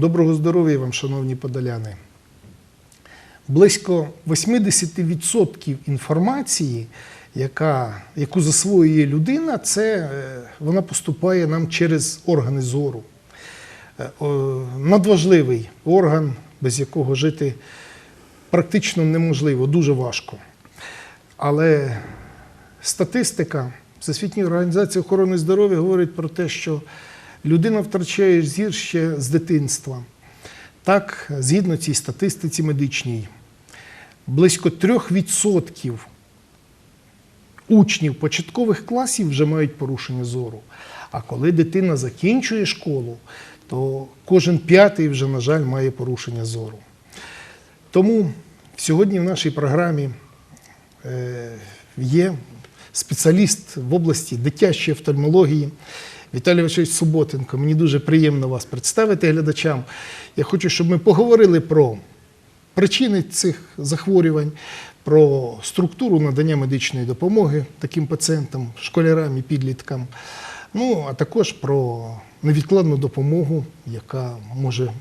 Доброго здоров'я вам, шановні подоляни. Близько 80% інформації, яка, яку засвоює людина, це е, вона поступає нам через органи зору. Е, Надважливий орган, без якого жити практично неможливо, дуже важко. Але статистика Всесвітньої організації охорони здоров'я говорить про те, що людина втрачає зір ще з дитинства. Так, згідно цій статистиці медичній, близько 3% учнів початкових класів вже мають порушення зору. А коли дитина закінчує школу, то кожен п'ятий вже, на жаль, має порушення зору. Тому сьогодні в нашій програмі е, є спеціаліст в області дитячої офтальмології Віталій Васильович Суботенко. Мені дуже приємно вас представити глядачам. Я хочу, щоб ми поговорили про причини цих захворювань, про структуру надання медичної допомоги таким пацієнтам, школярам і підліткам. Ну, а також про невідкладну допомогу, яка може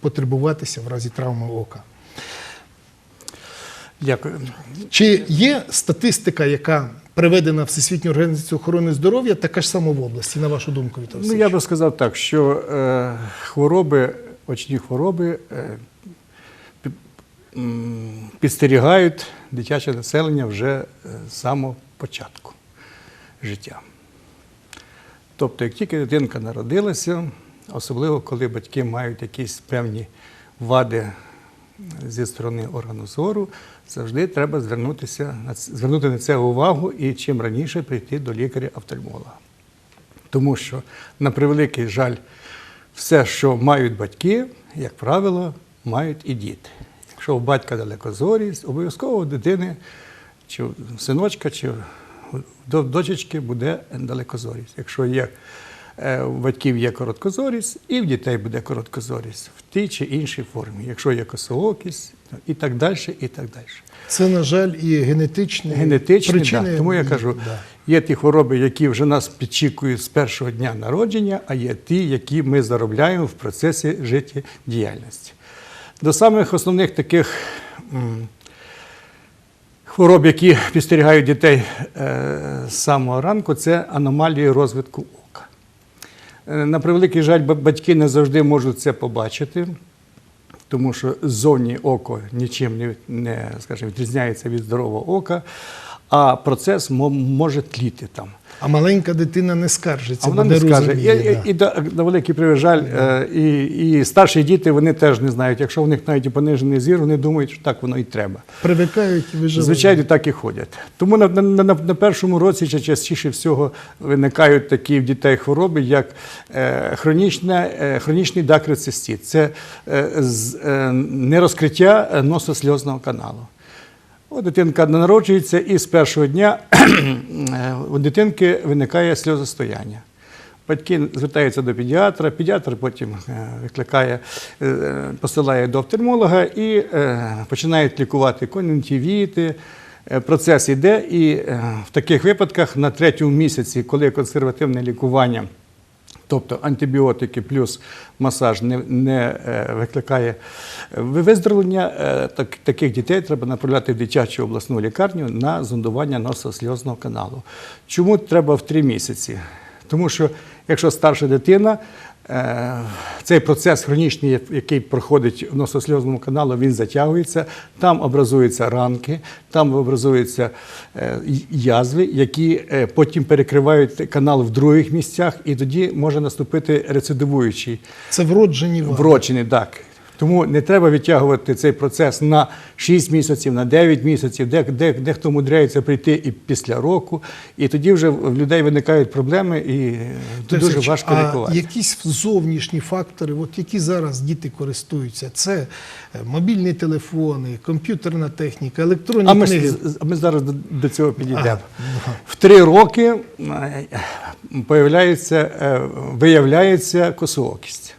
потребуватися в разі травми ока. Дякую. Чи є статистика, яка приведена Всесвітньою організацією охорони здоров'я, така ж сама в області, на вашу думку, Віталій Ну, я би сказав так, що е, хвороби, очні хвороби е, підстерігають дитяче населення вже е, з самого початку життя. Тобто, як тільки дитинка народилася, особливо коли батьки мають якісь певні вади зі сторони органу зору, завжди треба звернутися звернути на це увагу і чим раніше прийти до лікаря-офтальмолога. Тому що, на превеликий жаль, все, що мають батьки, як правило, мають і діти. Якщо у батька далекозорість, обов'язково у дитини, чи у синочка, чи у до- дочечки буде далекозорість. Якщо є у батьків є короткозорість, і в дітей буде короткозорість в тій чи іншій формі. Якщо є косоокість, і так далі, і так далі. Це, на жаль, і генетичні, Генетичні, причини. да. тому я кажу, Да. є ті хвороби, які вже нас підчікують з першого дня народження, а є ті, які ми заробляємо в процесі життєдіяльності. До самих основних таких хвороб, які підстерігають дітей е, з самого ранку, це аномалії розвитку. Е, На превеликий жаль, батьки не завжди можуть це побачити, тому що ззовні око нічим не, не скажімо, відрізняється від здорового ока, а процес може тліти там. А маленька дитина не скаржиться, А вона не скаже. І, і, і, на великий превеликий жаль, е, і, і старші діти вони теж не знають. Якщо в них навіть і понижений зір, вони думають, що так воно і треба. Привикають і виживають. Звичайно, так і ходять. Тому на, на, на, на першому році ще частіше всього виникають такі в дітей хвороби, як е, хронічна, е, хронічний дакрицистит. Це е, з, е, нерозкриття е, нососльозного каналу. От дитинка народжується, і з першого дня у дитинки виникає сльозостояння. Батьки звертаються до педіатра, педіатр потім е, викликає, е, посилає до офтальмолога і е, починають лікувати кон'юнктивіти. Процес іде, і в таких випадках на третьому місяці, коли консервативне лікування Тобто антибіотики плюс масаж не, не е, викликає виздоровлення. е, Так, таких дітей треба направляти в дитячу обласну лікарню на зондування нососльозного каналу. Чому треба в три місяці? Тому що якщо старша дитина, цей процес хронічний, який проходить в нососльозному каналу, він затягується, там образуються ранки, там образуються е, язви, які е, потім перекривають канал в других місцях, і тоді може наступити рецидивуючий Це вроджені вади. Вроджені, так. Тому не треба відтягувати цей процес на 6 місяців, на 9 місяців, де, де, дехто мудряється прийти і після року, і тоді вже в людей виникають проблеми, і Тобто, дуже важко а лікувати. якісь зовнішні фактори, от які зараз діти користуються, це е, мобільні телефони, комп'ютерна техніка, електронні А ми, книги. а ми зараз до, до цього підійдемо. Ага. В три роки е, появляється, е, виявляється косоокість.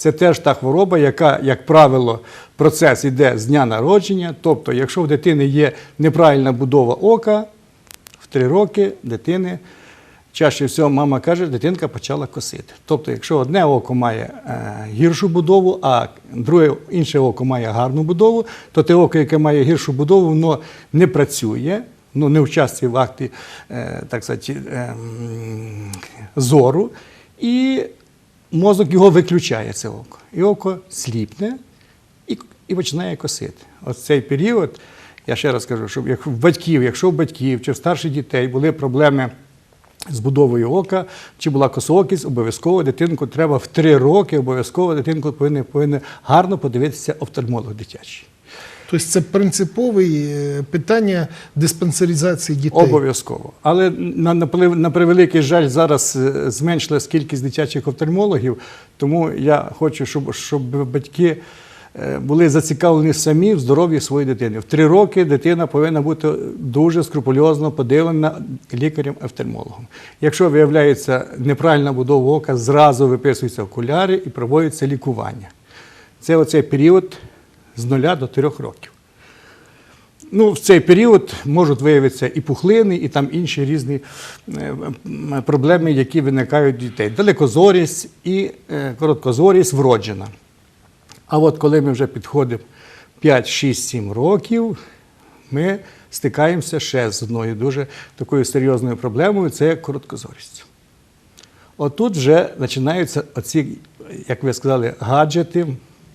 Це теж та хвороба, яка, як правило, процес іде з дня народження. Тобто, якщо в дитини є неправильна будова ока, в три роки дитини чаще всього мама каже, дитинка почала косити. Тобто, якщо одне око має е, гіршу будову, а друге інше око має гарну будову, то те око, яке має гіршу будову, воно не працює, ну, не участвує в акті е, так сказати, е, зору, і мозок його виключає, це око. І око сліпне і, і починає косити. От цей період, я ще раз кажу, що як в батьків, якщо в батьків чи в старших дітей були проблеми з будовою ока, чи була косоокість, обов'язково дитинку треба в три роки, обов'язково дитинку повинен, повинен гарно подивитися офтальмолог дитячий. Тобто це принципове питання диспансеризації дітей. Обов'язково. Але на, на, превеликий жаль, зараз е, зменшилась кількість дитячих офтальмологів, тому я хочу, щоб, щоб батьки е, були зацікавлені самі в здоров'ї своєї дитини. В три роки дитина повинна бути дуже скрупульозно поділена лікарем-офтальмологом. Якщо виявляється неправильна будова ока, зразу виписуються окуляри і проводиться лікування. Це оцей період з нуля до трьох років. Ну, в цей період можуть виявитися і пухлини, і там інші різні е, проблеми, які виникають у дітей. Далекозорість і е, короткозорість вроджена. А от коли ми вже підходимо 5, 6, 7 років, ми стикаємося ще з одною дуже такою серйозною проблемою це короткозорість. Отут вже починаються оці, як ви сказали, гаджети.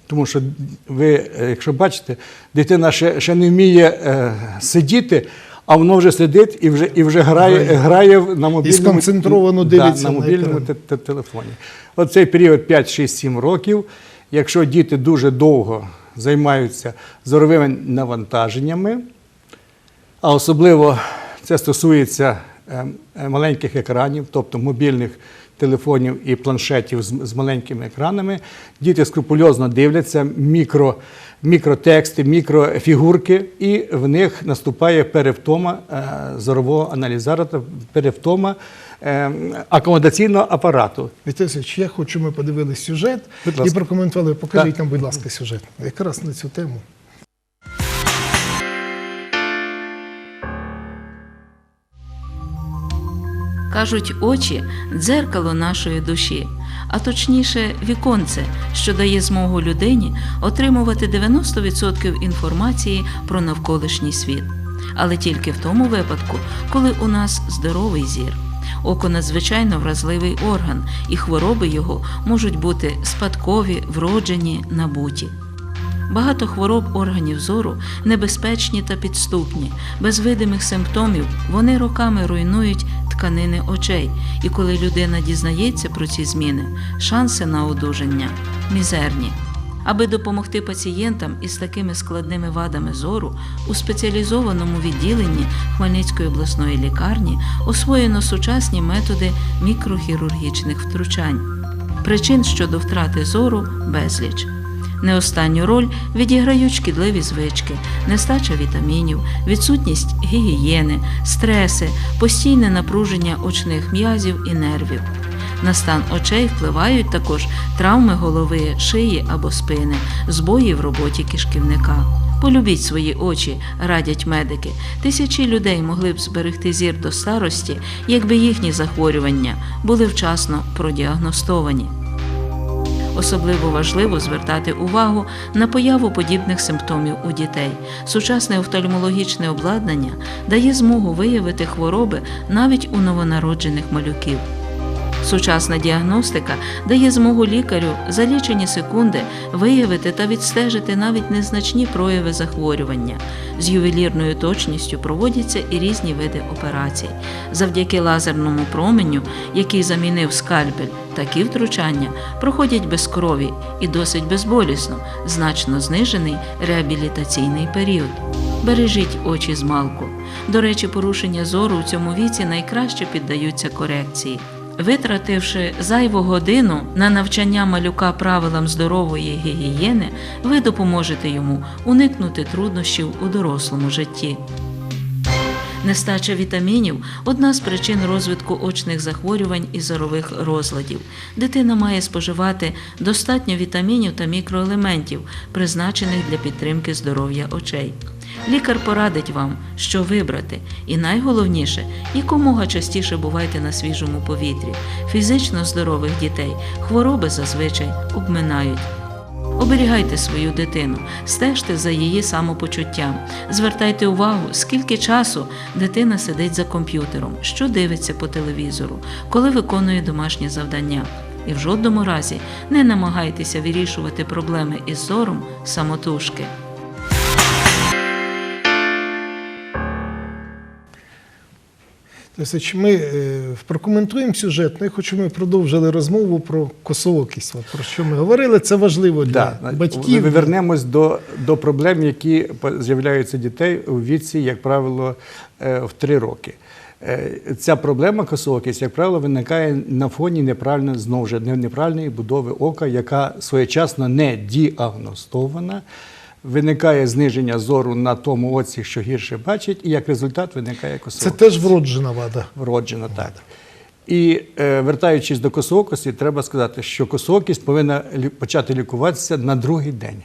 Тому що ви, е, якщо бачите, дитина ще, ще не вміє е, сидіти, а воно вже сидить і вже, і вже грає, Грає. на мобільному, сконцентровано дивиться на на мобільному екран. те- те- телефоні. Оцей період 5, 6, 7 років, якщо діти дуже довго займаються зоровими навантаженнями, а особливо це стосується е, е, маленьких екранів, тобто мобільних телефонів і планшетів з, з маленькими екранами. Діти скрупульозно дивляться мікро, мікротексти, мікрофігурки, і в них наступає перевтома е, зорового аналізатора, перевтома е, акомодаційного апарату. Віталій я хочу, ми подивилися сюжет і прокоментували. Покажіть Так. нам, будь ласка, сюжет. Якраз на цю тему. Кажуть, очі дзеркало нашої душі, а точніше, віконце, що дає змогу людині отримувати 90% інформації про навколишній світ. Але тільки в тому випадку, коли у нас здоровий зір. Око надзвичайно вразливий орган, і хвороби його можуть бути спадкові, вроджені, набуті. Багато хвороб органів зору небезпечні та підступні, без видимих симптомів вони роками руйнують тканини очей, і коли людина дізнається про ці зміни, шанси на одужання мізерні. Аби допомогти пацієнтам із такими складними вадами зору, у спеціалізованому відділенні Хмельницької обласної лікарні освоєно сучасні методи мікрохірургічних втручань. Причин щодо втрати зору безліч. Не останню роль відіграють шкідливі звички, нестача вітамінів, відсутність гігієни, стреси, постійне напруження очних м'язів і нервів. На стан очей впливають також травми голови, шиї або спини, збої в роботі кишківника. Полюбіть свої очі, радять медики. Тисячі людей могли б зберегти зір до старості, якби їхні захворювання були вчасно продіагностовані. Особливо важливо звертати увагу на появу подібних симптомів у дітей. Сучасне офтальмологічне обладнання дає змогу виявити хвороби навіть у новонароджених малюків. Сучасна діагностика дає змогу лікарю за лічені секунди виявити та відстежити навіть незначні прояви захворювання. З ювелірною точністю проводяться і різні види операцій. Завдяки лазерному променю, який замінив скальпель, такі втручання проходять без крові і досить безболісно, значно знижений реабілітаційний період. Бережіть очі з малку. До речі, порушення зору у цьому віці найкраще піддаються корекції. Витративши зайву годину на навчання малюка правилам здорової гігієни, ви допоможете йому уникнути труднощів у дорослому житті. Нестача вітамінів одна з причин розвитку очних захворювань і зорових розладів. Дитина має споживати достатньо вітамінів та мікроелементів, призначених для підтримки здоров'я очей. Лікар порадить вам, що вибрати, і найголовніше, якомога частіше бувайте на свіжому повітрі. Фізично здорових дітей хвороби зазвичай обминають. Оберігайте свою дитину, стежте за її самопочуттям, звертайте увагу, скільки часу дитина сидить за комп'ютером, що дивиться по телевізору, коли виконує домашні завдання. І в жодному разі не намагайтеся вирішувати проблеми із зором самотужки. Тобто, ми е, прокоментуємо сюжет, ну, я хочу, ми продовжили розмову про косоокість. Про що ми говорили, це важливо для Да. батьків. Ми вернемось до, до проблем, які з'являються дітей у віці, як правило, е, в 3 роки. Е, Ця проблема косоокість, як правило, виникає на фоні неправильно, знову ж неправильної будови ока, яка своєчасно не діагностована. Виникає зниження зору на тому оці, що гірше бачить, і як результат виникає Це теж вроджена вада. Вроджена, так. І е, вертаючись до косоокості, треба сказати, що косоокість повинна почати лікуватися на другий день.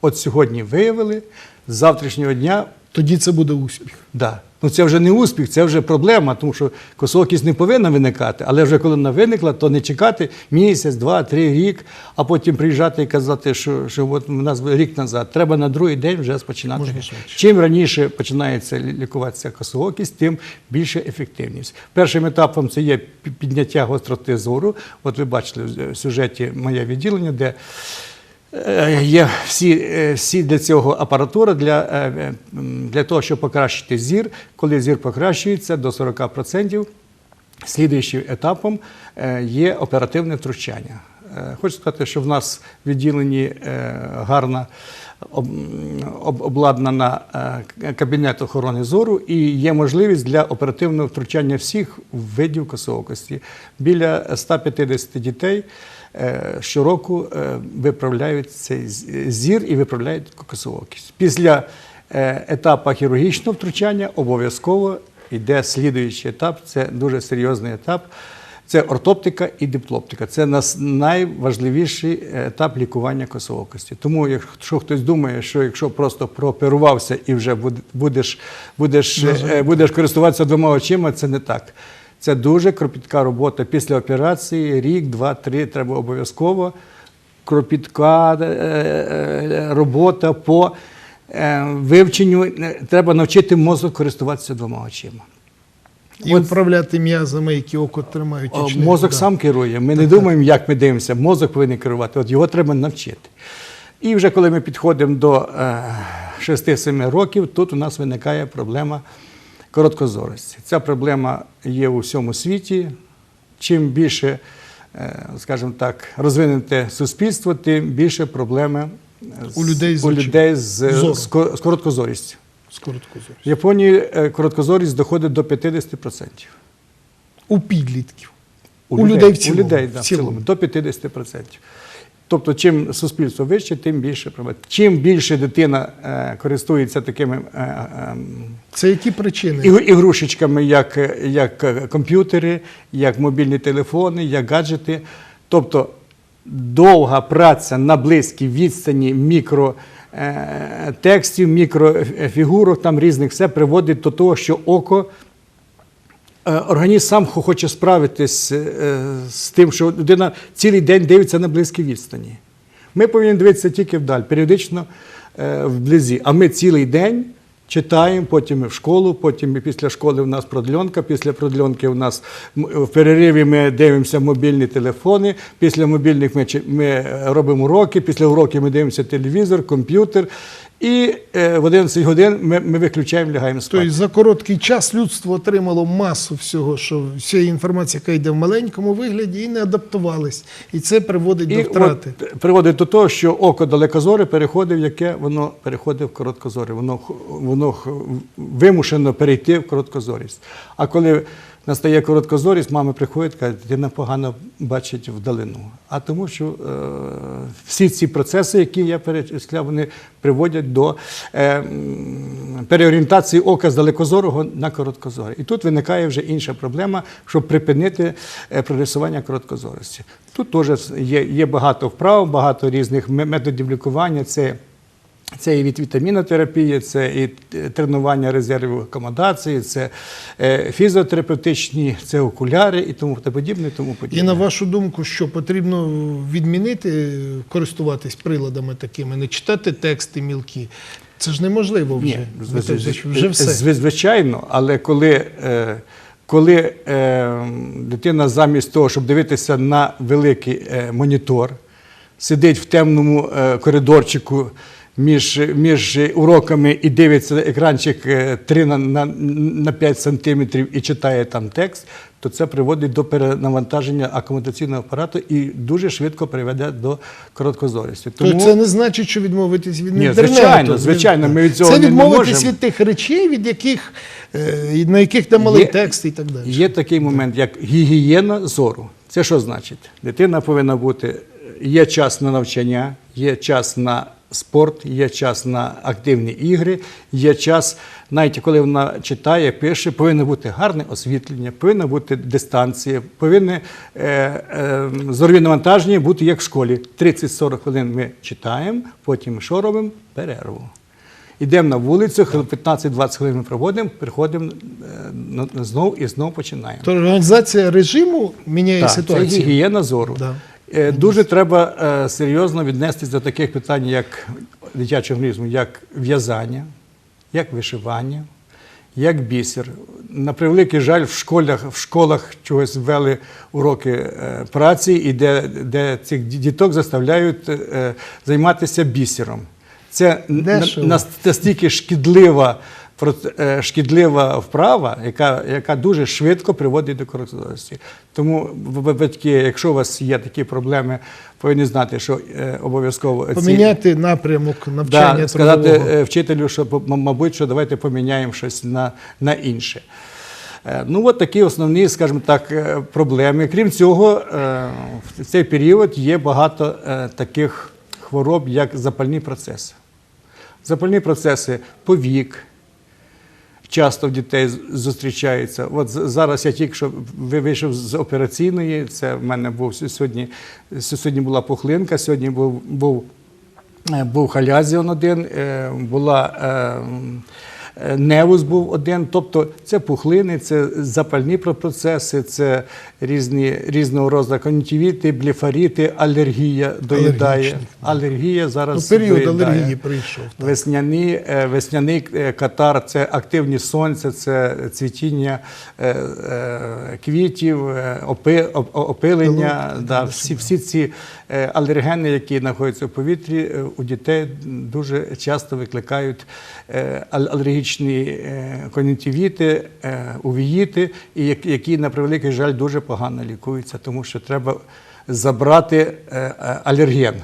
От сьогодні виявили, з завтрашнього дня, Тоді це буде успіх. да. Ну це вже не успіх, це вже проблема, тому що косоокість не повинна виникати, але вже коли вона виникла, то не чекати місяць, два, три, рік, а потім приїжджати і казати, що, що от у нас рік назад. Треба на другий день вже спочинати. Можна. Чим раніше починається лікуватися косоокість, тим більше ефективність. Першим етапом це є підняття гостроти зору. От ви бачили в сюжеті моє відділення, де є всі, е, всі для цього апаратура для, е, е, для того, щоб покращити зір. Коли зір покращується до 40%, Слідуючим етапом е, є оперативне втручання. Е, Хочу сказати, що в нас в відділенні е, гарна об- об- обладнана е, кабінет охорони зору і є можливість для оперативного втручання всіх видів косоокості. Біля 150 дітей е, щороку е, виправляють цей зір і виправляють косоокість. Після е, етапу хірургічного втручання обов'язково йде слідуючий етап, це дуже серйозний етап. Це ортоптика і диплоптика. Це найважливіший етап лікування косоокості. Тому, якщо хтось думає, що якщо просто прооперувався і вже будеш, будеш, е, будеш користуватися двома очима, це не так. Це дуже кропітка робота після операції, рік, два, три треба обов'язково. Кропітка е, е, робота по е, вивченню. Е, Треба навчити мозок користуватися двома очима. І От- управляти м'язами, які око тримають. О. Мозок Да. сам керує. Ми не думаємо, як ми дивимося. Мозок повинен керувати. От його треба навчити. І вже коли ми підходимо до е, 6-7 років, тут у нас виникає проблема короткозорості. Ця проблема є у всьому світі. Чим більше, е, скажімо так, розвинуте суспільство, тим більше проблеми У людей з у людей з, з, короткозорістю. З короткозорістю. В Японії е, короткозорість доходить до 50%. У підлітків. У людей в цілому. У людей, да, В в цілому. цілому, до 50%. Тобто, чим суспільство вище, тим більше проблем. Чим більше дитина е, користується такими е, е, Це які причини? ігр- ігрушечками, як, як комп'ютери, як мобільні телефони, як гаджети. Тобто довга праця на близькій відстані мікро. е, Текстів, мікрофігурок, там різних все приводить до того, що око Організм сам хоче справитись е, з тим, що людина цілий день дивиться на близькій відстані. Ми повинні дивитися тільки вдаль, періодично е, вблизі. А ми цілий день читаємо, потім в школу, потім після школи у нас продльонка, після продльонки у нас в перериві ми дивимося мобільні телефони, після мобільних ми, ми робимо уроки, після уроків ми дивимося телевізор, комп'ютер. І е, в 11 годин ми, ми виключаємо, лягаємо спати. Тобто за короткий час людство отримало масу всього, що всієї інформації, яка йде в маленькому вигляді, і не адаптувались. І це приводить до втрати. от приводить до того, що око далекозоре переходить, в яке воно переходить в короткозоре. Воно, воно вимушено перейти в короткозорість. А коли настає короткозорість, мами приходять, кажуть, дитина погано бачить вдалину. А тому, що е, всі ці процеси, які я перечисляв, вони приводять до е, переорієнтації ока з далекозорого на короткозоре. І тут виникає вже інша проблема, щоб припинити е, прогресування короткозорості. Тут теж є, є багато вправ, багато різних методів лікування. Це Це і від вітамінотерапії, це і е, тренування резервів акомодації, це е, фізіотерапевтичні, це окуляри і тому подібне. і Тому подібне. І на вашу думку, що потрібно відмінити користуватись приладами такими, не читати тексти мілкі. Це ж неможливо вже. Ні, вже все. Звичайно, але коли, е, коли е, дитина замість того, щоб дивитися на великий е, монітор, сидить в темному е, коридорчику між, між уроками і дивиться екранчик е, 3 на, на, на 5 сантиметрів і читає там текст, то це приводить до перенавантаження акомодаційного апарату і дуже швидко приведе до короткозорості. То це не значить, що відмовитись від Ні, інтернету. звичайно, звичайно, ми від цього це не- не відмовитись можемо. від тих речей, від яких, е, на яких там малий текст і так далі. Є такий момент, як гігієна зору. Це що значить? Дитина повинна бути, є час на навчання, є час на спорт, є час на активні ігри, є час, навіть коли вона читає, пише, повинно бути гарне освітлення, повинна бути дистанція, повинні е, е, зорові навантаження бути як в школі. 30-40 хвилин ми читаємо, потім що робимо? Перерву. Йдемо на вулицю, хвилин 15-20 хвилин ми проводимо, приходимо е, на- знов і знов починаємо. То організація режиму міняє Так, це ситуацію. гігієна зору. Да. Е, Дуже треба е, серйозно віднестись до таких питань, як дитячого організму, як в'язання, як вишивання, як бісер. На превеликий жаль, в школах, в школах чогось ввели уроки е, праці, і де, де цих діток заставляють займатися бісером. Це на- настільки шкідлива, шкідлива вправа, яка, яка дуже швидко приводить до короткозорості. Тому батьки, якщо у вас є такі проблеми, повинні знати, що е, обов'язково ці- Поміняти напрямок навчання да, сказати трудового. е, вчителю, що м- мабуть, що давайте поміняємо щось на, на інше. Е, Ну, от такі основні, скажімо так, е, проблеми. Крім цього, е, в цей період є багато е, таких хвороб, як запальні процеси. Запальні процеси повік, часто в дітей зустрічається. От зараз я тільки що ви- вийшов з операційної. Це в мене був сьогодні. Сьогодні була пухлинка, сьогодні був, був, е, був халязіон один, е, була. е, Невус був один, тобто це пухлини, це запальні про- процеси, це різні, різного роду кон'юнктивіти, блефаріти, алергія доїдає. Алергія зараз Ну, період доїдає. алергії прийшов. так. Весняні, е, весняний е, катар це активні сонця, це цвітіння е, е, квітів, е, опи, оп- опилення. Да, всі, всі ці е, алергени, які знаходяться в повітрі, е, у дітей дуже часто викликають е, алергічні е, кон'юнктивіти, е, увіїти, які, на превеликий жаль, дуже погано лікуються, тому що треба забрати е, е, алерген.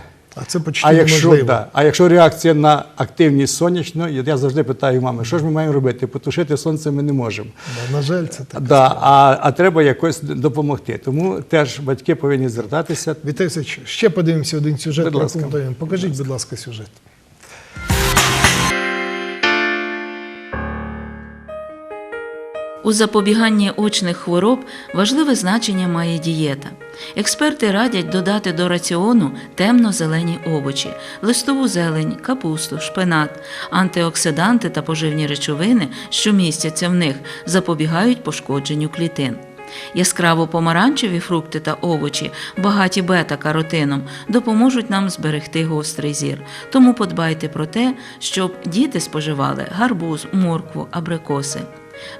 А це почти А якщо, неможливо. да, а якщо реакція на активність сонячну, я завжди питаю мами, що ж ми маємо робити? Потушити сонце ми не можемо. Да, на жаль, це так. Да, а, а треба якось допомогти. Тому теж батьки повинні звертатися. Віталій Олексійович, ще подивимося один сюжет. Будь ласка. Покажіть, будь ласка, сюжет. У запобіганні очних хвороб важливе значення має дієта. Експерти радять додати до раціону темно-зелені овочі, листову зелень, капусту, шпинат. Антиоксиданти та поживні речовини, що містяться в них, запобігають пошкодженню клітин. Яскраво помаранчеві фрукти та овочі, багаті бета-каротином, допоможуть нам зберегти гострий зір. Тому подбайте про те, щоб діти споживали гарбуз, моркву, абрикоси.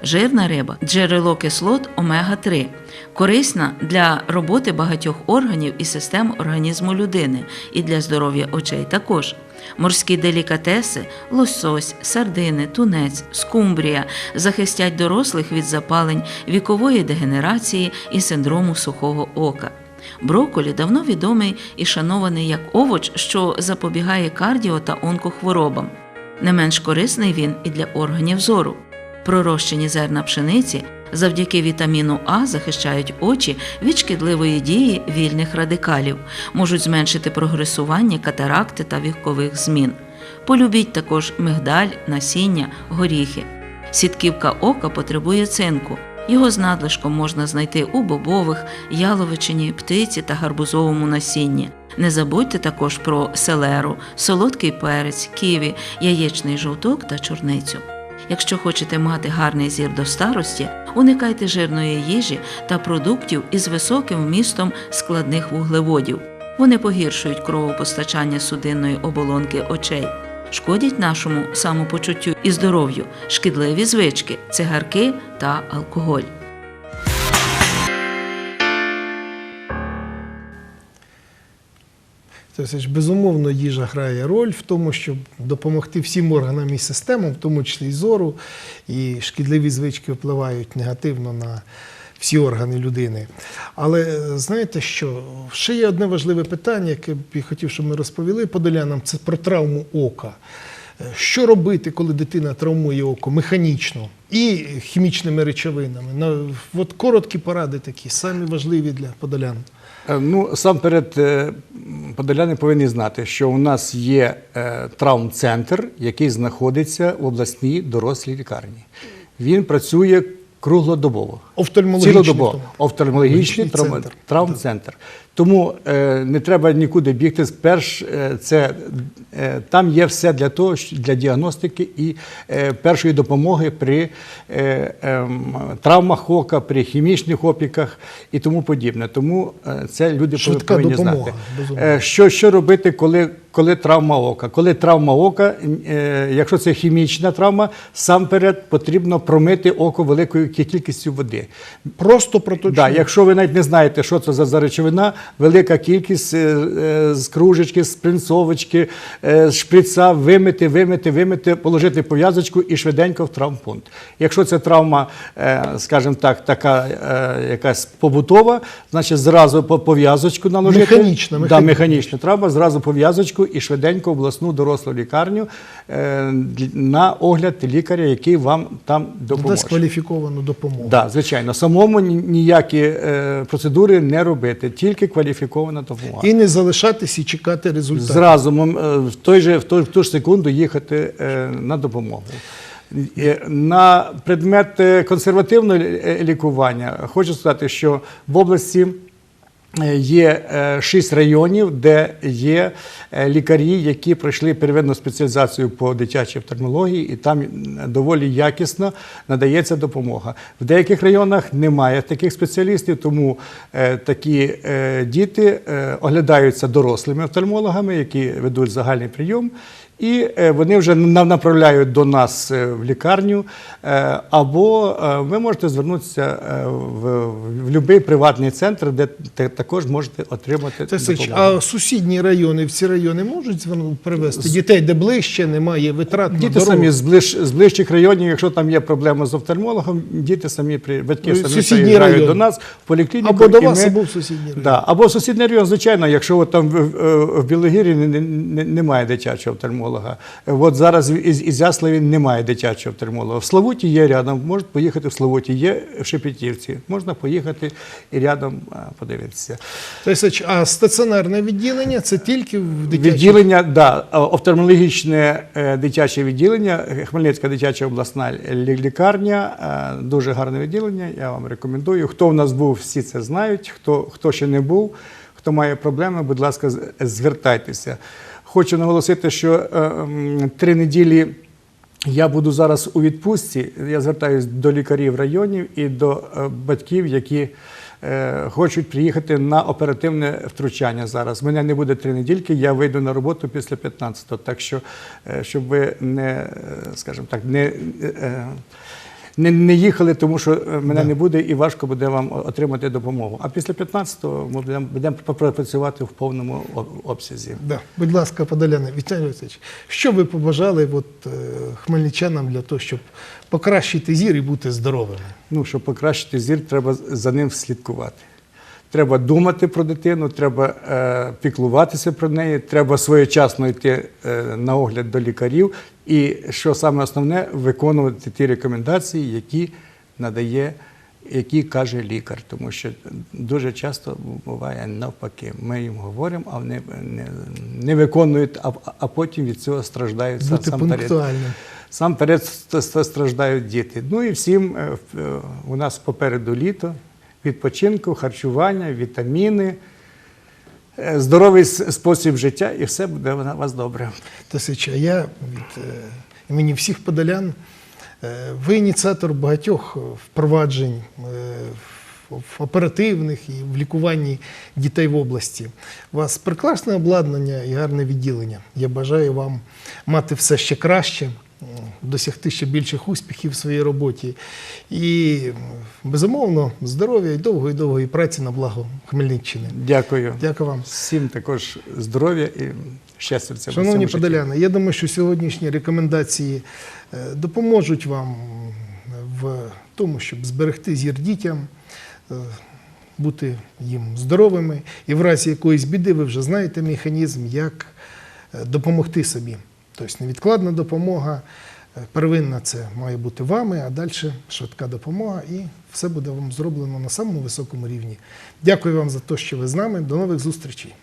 Жирна риба джерело кислот омега-3, корисна для роботи багатьох органів і систем організму людини і для здоров'я очей також. Морські делікатеси, лосось, сардини, тунець, скумбрія захистять дорослих від запалень, вікової дегенерації і синдрому сухого ока. Брокколі давно відомий і шанований як овоч, що запобігає кардіо та онкохворобам. Не менш корисний він і для органів зору. Пророщені зерна пшениці завдяки вітаміну А захищають очі від шкідливої дії вільних радикалів, можуть зменшити прогресування катаракти та вікових змін. Полюбіть також мигдаль, насіння, горіхи. Сітківка ока потребує цинку. Його з надлишком можна знайти у бобових, яловичині, птиці та гарбузовому насінні. Не забудьте також про селеру, солодкий перець, ківі, яєчний жовток та чорницю. Якщо хочете мати гарний зір до старості, уникайте жирної їжі та продуктів із високим вмістом складних вуглеводів. Вони погіршують кровопостачання судинної оболонки очей, шкодять нашому самопочуттю і здоров'ю, шкідливі звички, цигарки та алкоголь. Тобто, безумовно, їжа грає роль в тому, щоб допомогти всім органам і системам, в тому числі і зору, і шкідливі звички впливають негативно на всі органи людини. Але знаєте що? Ще є одне важливе питання, яке б я хотів, щоб ми розповіли подолянам, це про травму ока. Що робити, коли дитина травмує око механічно і хімічними речовинами? От короткі поради такі, самі важливі для подолян. Е, Ну, сам перед подоляни повинні знати, що у нас є е, травмцентр, який знаходиться в обласній дорослій лікарні. Він працює круглодобово. Офтальмологічний Цілодобово. Офтальмологічний Офтальмологічний травм, травмцентр. Тому е, не треба нікуди бігти. Перш е, це е, там є все для того, для діагностики і першої допомоги при ем, травмах ока, при хімічних опіках і тому подібне. Тому це люди Швидка повинні допомога, знати. безумовно. Що, що робити, коли, коли травма ока? Коли травма ока, е, якщо це хімічна травма, сам перед потрібно промити око великою кількістю води. Просто проточно. Да, якщо ви навіть не знаєте, що це за, речовина, велика кількість е, е, з кружечки, з принцовочки, з шприца вимити, вимити, вимити, положити пов'язочку і швиденько в травмпункт. Якщо це травма, скажімо так, така якась побутова, значить зразу пов'язочку наложити. Механічна, Да, механічна. механічна травма, зразу пов'язочку і швиденько в обласну дорослу лікарню е, на огляд лікаря, який вам там допоможе. Дасть кваліфіковану допомогу. Да, звичайно, самому ніякі е, процедури не робити, тільки кваліфікована допомога. І не залишатись і чекати результатів. Зразу е, в той же в ту, в ту ж секунду їхати на допомогу. На предмет консервативного лікування хочу сказати, що в області. Е, Є е, шість районів, де є е, лікарі, які пройшли первинну спеціалізацію по дитячій офтальмології, і там доволі якісно надається допомога. В деяких районах немає таких спеціалістів, тому такі діти оглядаються дорослими офтальмологами, які ведуть загальний прийом. І е, вони вже на- направляють до нас е, в лікарню, е, або ви можете звернутися в, будь-який приватний центр, де також можете отримати допомогу. а сусідні райони, в ці райони можуть привезти дітей, де ближче немає витрат на Діти дорогу? самі з, ближ, з ближчих районів, якщо там є проблема з офтальмологом, діти самі при батьки Ну, самі приїжджають до нас в поліклініку. Або до вас, ми- або в сусідній район. Да, або в сусідній район, звичайно, якщо от там в, в, не- немає дитячого офтальмолога. От зараз із Ізяславі немає дитячого офтальмолога. В Славуті є рядом, можуть поїхати в Славуті, є в Шепетівці. Можна поїхати і рядом подивитися. Тесич, а стаціонарне відділення це тільки в дитячій? Відділення, да, офтальмологічне е, дитяче відділення, Хмельницька дитяча обласна лікарня, е, дуже гарне відділення. Я вам рекомендую. Хто в нас був, всі це знають. Хто, хто ще не був, хто має проблеми, будь ласка, звертайтеся. Хочу наголосити, що е, три неділі. Я буду зараз у відпустці. Я звертаюся до лікарів районів і до е, батьків, які е, хочуть приїхати на оперативне втручання зараз. Мене не буде три недільки, я вийду на роботу після 15-го. Так що, щоб ви не, скажімо так, не. Не, не їхали, тому що е, мене Да. не буде і важко буде вам отримати допомогу. А після 15-го ми будемо, будемо працювати в повному обсязі. Да. Будь ласка, Подоляне, Віталій Олексійович, що ви побажали от, е, хмельничанам для того, щоб покращити зір і бути здоровими? Ну, щоб покращити зір, треба за ним слідкувати. Треба думати про дитину, треба е, піклуватися про неї, треба своєчасно йти е, на огляд до лікарів. І що саме основне, виконувати ті рекомендації, які надає, які каже лікар. Тому що дуже часто буває навпаки. Ми їм говоримо, а вони не, не виконують, а, а потім від цього страждають сам- Бути сам перед. Сам перед ст- ст- страждають діти. Ну і всім е, е, у нас попереду літо, відпочинку, харчування, вітаміни. Е, здоровий спосіб життя, і все буде у вас добре. Тисяча, я від е, імені всіх подолян. е, Ви ініціатор багатьох впроваджень в- оперативних і в лікуванні дітей в області. У вас прекрасне обладнання і гарне відділення. Я бажаю вам мати все ще краще, досягти ще більших успіхів в своїй роботі. І, безумовно, здоров'я і довгої довгої праці на благо Хмельниччини. Дякую. Дякую вам. Всім також здоров'я і щастя в цьому Шановні житті. подоляни, я думаю, що сьогоднішні рекомендації е, допоможуть вам в тому, щоб зберегти зір дітям, е, бути їм здоровими, і в разі якоїсь біди ви вже знаєте механізм, як е, допомогти собі. Тобто невідкладна допомога, е, первинна це має бути вами, а далі швидка допомога, і все буде вам зроблено на самому високому рівні. Дякую вам за те, що ви з нами. До нових зустрічей.